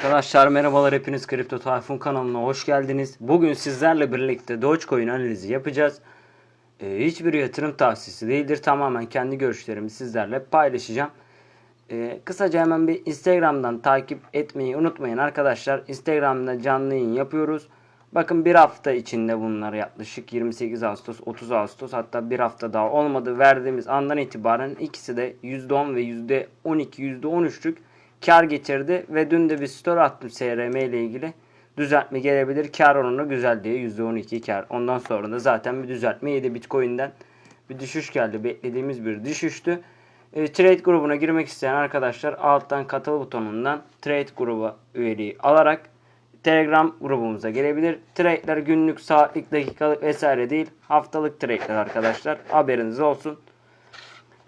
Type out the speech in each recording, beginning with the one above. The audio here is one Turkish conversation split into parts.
Arkadaşlar merhabalar hepiniz Kripto Tayfun kanalına hoş geldiniz. Bugün sizlerle birlikte Dogecoin analizi yapacağız. Ee, hiçbir yatırım tavsiyesi değildir. Tamamen kendi görüşlerimi sizlerle paylaşacağım. Ee, kısaca hemen bir Instagram'dan takip etmeyi unutmayın arkadaşlar. Instagram'da canlı yayın yapıyoruz. Bakın bir hafta içinde bunlar yaklaşık 28 Ağustos 30 Ağustos hatta bir hafta daha olmadı. Verdiğimiz andan itibaren ikisi de %10 ve %12 %13'lük kar getirdi ve dün de bir story attım SRM ile ilgili. Düzeltme gelebilir. Kar oranı güzel diye %12 kar. Ondan sonra da zaten bir düzeltme yedi Bitcoin'den. Bir düşüş geldi. Beklediğimiz bir düşüştü. E, trade grubuna girmek isteyen arkadaşlar alttan katıl butonundan trade grubu üyeliği alarak Telegram grubumuza gelebilir. Trade'ler günlük, saatlik, dakikalık vesaire değil. Haftalık trade'ler arkadaşlar. Haberiniz olsun.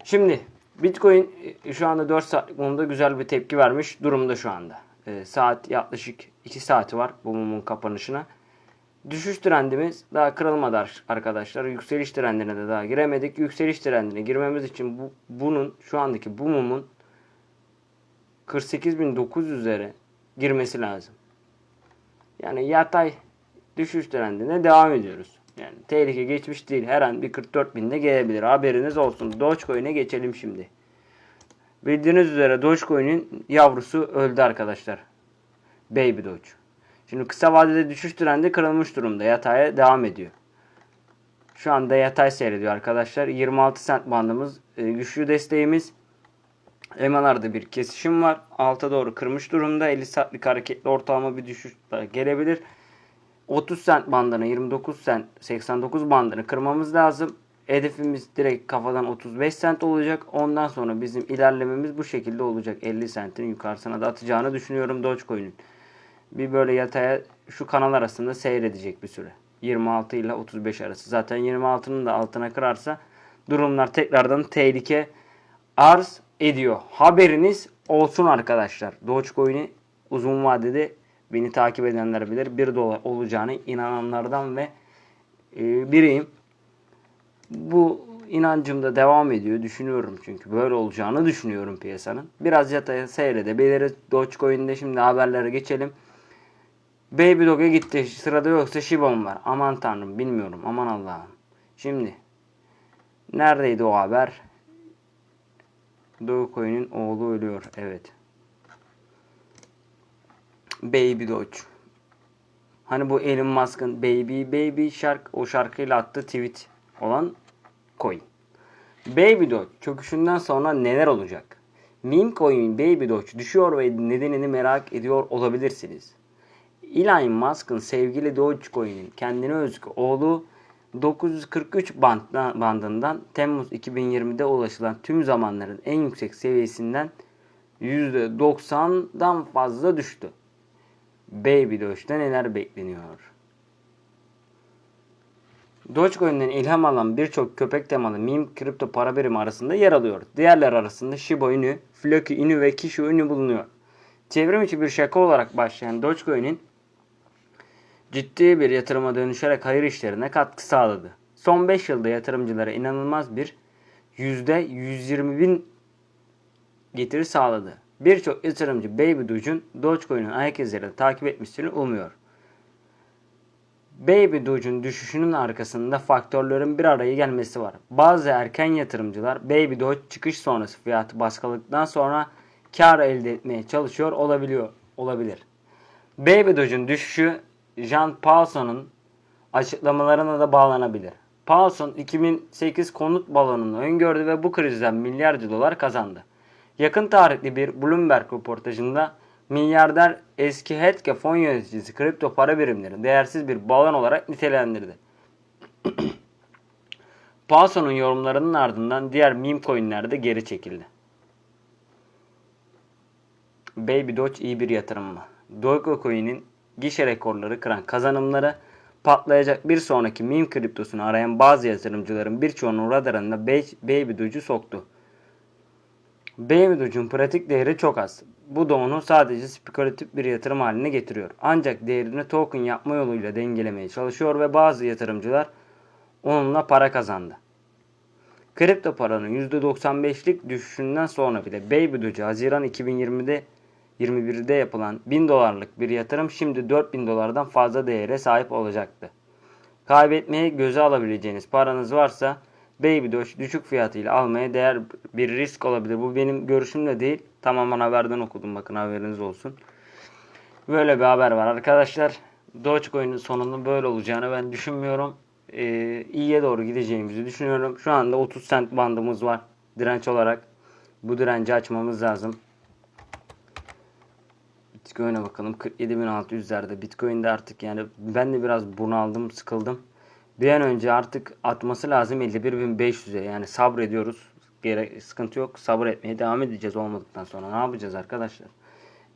Şimdi Bitcoin e, şu anda 4 saatlik mumda güzel bir tepki vermiş durumda şu anda. E, saat yaklaşık 2 saati var bu mumun kapanışına. Düşüş trendimiz daha kırılmadı ar- arkadaşlar. Yükseliş trendine de daha giremedik. Yükseliş trendine girmemiz için bu, bunun şu andaki bu mumun 48.900 üzeri girmesi lazım. Yani yatay düşüş trendine devam ediyoruz. Yani tehlike geçmiş değil. Her an bir 44 binde gelebilir. Haberiniz olsun. Dogecoin'e geçelim şimdi. Bildiğiniz üzere Dogecoin'in yavrusu öldü arkadaşlar. Baby Doge. Şimdi kısa vadede düşüş trendi kırılmış durumda. Yataya devam ediyor. Şu anda yatay seyrediyor arkadaşlar. 26 cent bandımız e, güçlü desteğimiz. EMA'larda bir kesişim var. Alta doğru kırmış durumda. 50 saatlik hareketli ortalama bir düşüş gelebilir. 30 cent bandını 29 cent 89 bandını kırmamız lazım. Hedefimiz direkt kafadan 35 cent olacak. Ondan sonra bizim ilerlememiz bu şekilde olacak. 50 centin yukarısına da atacağını düşünüyorum Dogecoin'in. Bir böyle yataya şu kanal arasında seyredecek bir süre. 26 ile 35 arası. Zaten 26'nın da altına kırarsa durumlar tekrardan tehlike arz ediyor. Haberiniz olsun arkadaşlar. Dogecoin'i uzun vadede beni takip edenler bilir 1 dolar olacağını inananlardan ve e, biriyim. Bu inancım da devam ediyor. Düşünüyorum çünkü böyle olacağını düşünüyorum piyasanın. Biraz yataya seyredebiliriz. Dogecoin'de şimdi haberlere geçelim. Baby Dog'a gitti. Sırada yoksa Shiba'm var. Aman tanrım bilmiyorum. Aman Allah'ım. Şimdi neredeydi o haber? Dogecoin'in oğlu ölüyor. Evet. Baby Doge. Hani bu Elon Musk'ın Baby Baby şark o şarkıyla attığı tweet olan coin. Baby Doge çöküşünden sonra neler olacak? Meme coin Baby Doge düşüyor ve nedenini merak ediyor olabilirsiniz. Elon Musk'ın sevgili Dogecoin'in kendine özgü oğlu 943 banddan, bandından Temmuz 2020'de ulaşılan tüm zamanların en yüksek seviyesinden %90'dan fazla düştü. Baby Doge'da neler bekleniyor? Dogecoin'den ilham alan birçok köpek temalı meme kripto para birimi arasında yer alıyor. Diğerler arasında Shiba Inu, Floki Inu ve Kishu Inu bulunuyor. Çevrim içi bir şaka olarak başlayan Dogecoin'in ciddi bir yatırıma dönüşerek hayır işlerine katkı sağladı. Son 5 yılda yatırımcılara inanılmaz bir %120 bin getiri sağladı. Birçok yatırımcı Baby Doge'un Dogecoin'in ayak izlerini takip etmesini umuyor. Baby Doge'un düşüşünün arkasında faktörlerin bir araya gelmesi var. Bazı erken yatırımcılar Baby Doge çıkış sonrası fiyatı baskıladıktan sonra kar elde etmeye çalışıyor olabiliyor olabilir. Baby Doge'un düşüşü Jean Paulson'un açıklamalarına da bağlanabilir. Paulson 2008 konut balonunu öngördü ve bu krizden milyarca dolar kazandı. Yakın tarihli bir Bloomberg röportajında milyarder eski Hetke fon yöneticisi kripto para birimleri değersiz bir balon olarak nitelendirdi. Paulson'un yorumlarının ardından diğer meme coinler de geri çekildi. Baby Doge iyi bir yatırım mı? Dogecoin'in gişe rekorları kıran kazanımları patlayacak bir sonraki meme kriptosunu arayan bazı yatırımcıların birçoğunun radarında Baby Doge'u soktu. Baby Doge'un pratik değeri çok az. Bu da onu sadece spekülatif bir yatırım haline getiriyor. Ancak değerini token yapma yoluyla dengelemeye çalışıyor ve bazı yatırımcılar onunla para kazandı. Kripto paranın %95'lik düşüşünden sonra bile Doge Haziran 2020'de 2021'de yapılan 1000 dolarlık bir yatırım şimdi 4000 dolardan fazla değere sahip olacaktı. Kaybetmeyi göze alabileceğiniz paranız varsa Baby Doge düşük fiyatıyla almaya değer bir risk olabilir. Bu benim görüşüm de değil. Tamamen haberden okudum bakın haberiniz olsun. Böyle bir haber var arkadaşlar. Dogecoin'in sonunun böyle olacağını ben düşünmüyorum. Ee, iyiye doğru gideceğimizi düşünüyorum. Şu anda 30 cent bandımız var direnç olarak. Bu direnci açmamız lazım. Bitcoin'e bakalım. 47.600'lerde. Bitcoin'de artık yani ben de biraz bunaldım, sıkıldım. Bir an önce artık atması lazım 51.500'e. Yani sabrediyoruz. Gerek, sıkıntı yok. Sabır etmeye devam edeceğiz olmadıktan sonra. Ne yapacağız arkadaşlar?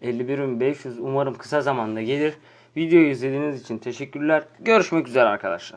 51.500 umarım kısa zamanda gelir. Videoyu izlediğiniz için teşekkürler. Görüşmek üzere arkadaşlar.